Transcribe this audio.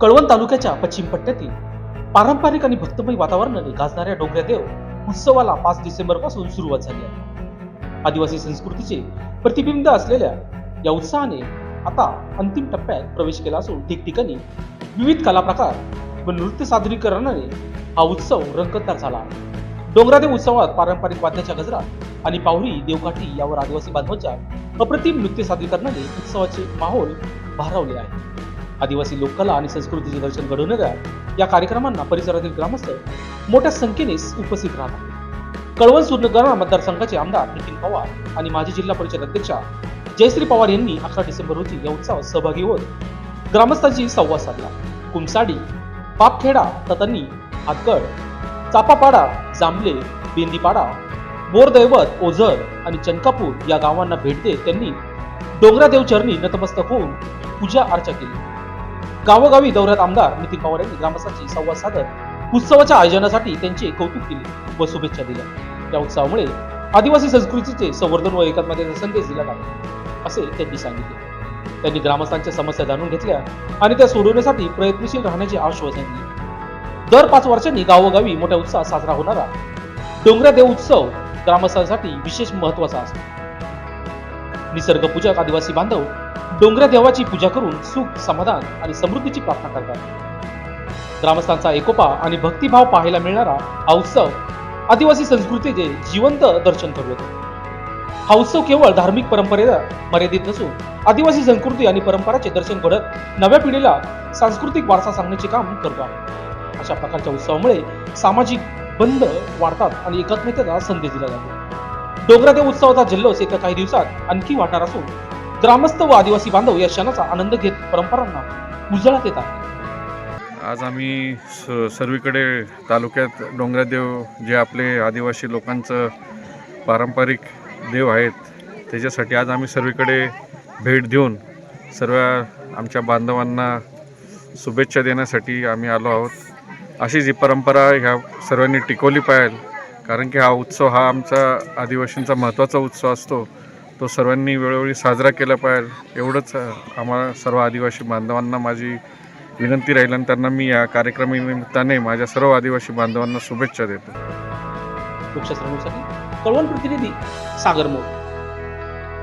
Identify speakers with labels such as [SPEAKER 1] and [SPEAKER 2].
[SPEAKER 1] कळवण तालुक्याच्या पश्चिम पट्ट्यातील पारंपरिक आणि भक्तमय वातावरणाने गाजणाऱ्या डोंगऱ्या देव उत्सवाला पाच डिसेंबरपासून सुरुवात झाली आहे. आदिवासी संस्कृतीचे प्रतिबिंब असलेल्या या उत्साहाने आता अंतिम टप्प्यात प्रवेश केला असून ठिकठिकाणी विविध कलाप्रकार व नृत्य सादरीकरणाने हा उत्सव रंगतदार झाला आहे. डोंगरादेव उत्सवात पारंपरिक वाद्याच्या गजरात आणि पाहुरी देवकाठी यावर आदिवासी बांधवांच्या अप्रतिम नृत्य सादरीकरणाने उत्सवाचे माहोल भारावले आहे. आदिवासी लोककला आणि संस्कृतीचे दर्शन घडवणाऱ्या या कार्यक्रमांना परिसरातील ग्रामस्थ मोठ्या संख्येने उपस्थित राहतात. कळवण सुर्णगणा मतदारसंघाचे आमदार नितीन पवार आणि माजी जिल्हा परिषद अध्यक्षा जयश्री पवार यांनी अकरा डिसेंबर रोजी या उत्सवात सहभागी होत ग्रामस्थांशी संवाद साधला. कुमसाडी पापखेडा ततनी हातगड चापापाडा जांभले बेंदीपाडा बोरदैवत ओझर आणि चनकापूर या गावांना भेट देत त्यांनी डोंगरादेव चरणी नतमस्तक होऊन पूजा अर्चा केली. गावोगावी दौऱ्यात आमदार नितीन पवार यांनी ग्रामस्थांशी संवाद साधत उत्सवाच्या आयोजनासाठी त्यांचे कौतुक केले व शुभेच्छा दिल्या. या उत्सवामुळे आदिवासी संस्कृतीचे संवर्धन व एकात्मतेचा संदेश दिला जातो असे त्यांनी सांगितले. त्यांनी ग्रामस्थांच्या समस्या जाणून घेतल्या आणि त्या सोडवण्यासाठी प्रयत्नशील राहण्याचे आश्वासन दिले. दर पाच वर्षांनी गावोगावी मोठ्या उत्साहात साजरा होणारा डोंगरा देव उत्सव ग्रामस्थांसाठी विशेष महत्त्वाचा असतो. निसर्ग पूजक आदिवासी बांधव डोंगऱ्या देवाची पूजा करून सुख समाधान आणि समृद्धीची प्रार्थना करतात. ग्रामस्थांचा एकोपा आणि भक्तिभाव पाहायला मिळणारा हा उत्सव आदिवासी संस्कृतीचे जिवंत दर्शन घडवतो हा उत्सव केवळ धार्मिक परंपरेला मर्यादित नसून आदिवासी संस्कृती आणि परंपराचे दर्शन घडत नव्या पिढीला सांस्कृतिक वारसा सांगण्याचे काम करतो अशा प्रकारच्या उत्सवामुळे सामाजिक बंध वाढतात आणि एकात्मतेचा संदेश दिला जातो. डोंगरादेव उत्सवाचा जल्लोष येत्या काही दिवसात आणखी वाढणार असून ग्रामस्थ व आदिवासी बांधव या क्षणाचा आनंद घेत परंपरांना उजळत येत आहेत.
[SPEAKER 2] आज आम्ही स सर्वीकडे तालुक्यात डोंगरादेव जे आपले आदिवासी लोकांचं पारंपरिक देव आहेत त्याच्यासाठी आज आम्ही सर्वीकडे भेट देऊन सर्व आमच्या बांधवांना शुभेच्छा देण्यासाठी आम्ही आलो आहोत. अशीच ही परंपरा ह्या सर्वांनी टिकवली पाहिजे कारण की हा उत्सव हा आमचा आदिवासींचा महत्त्वाचा उत्सव असतो. तो सर्वांनी वेळोवेळी साजरा केला पाहिजे. एवढंच आम्हाला सर्व आदिवासी बांधवांना माझी विनंती राहील आणि त्यांना मी या कार्यक्रमानिमित्ताने माझ्या सर्व आदिवासी बांधवांना शुभेच्छा देतो.
[SPEAKER 1] कळवण प्रतिनिधी सागर मोड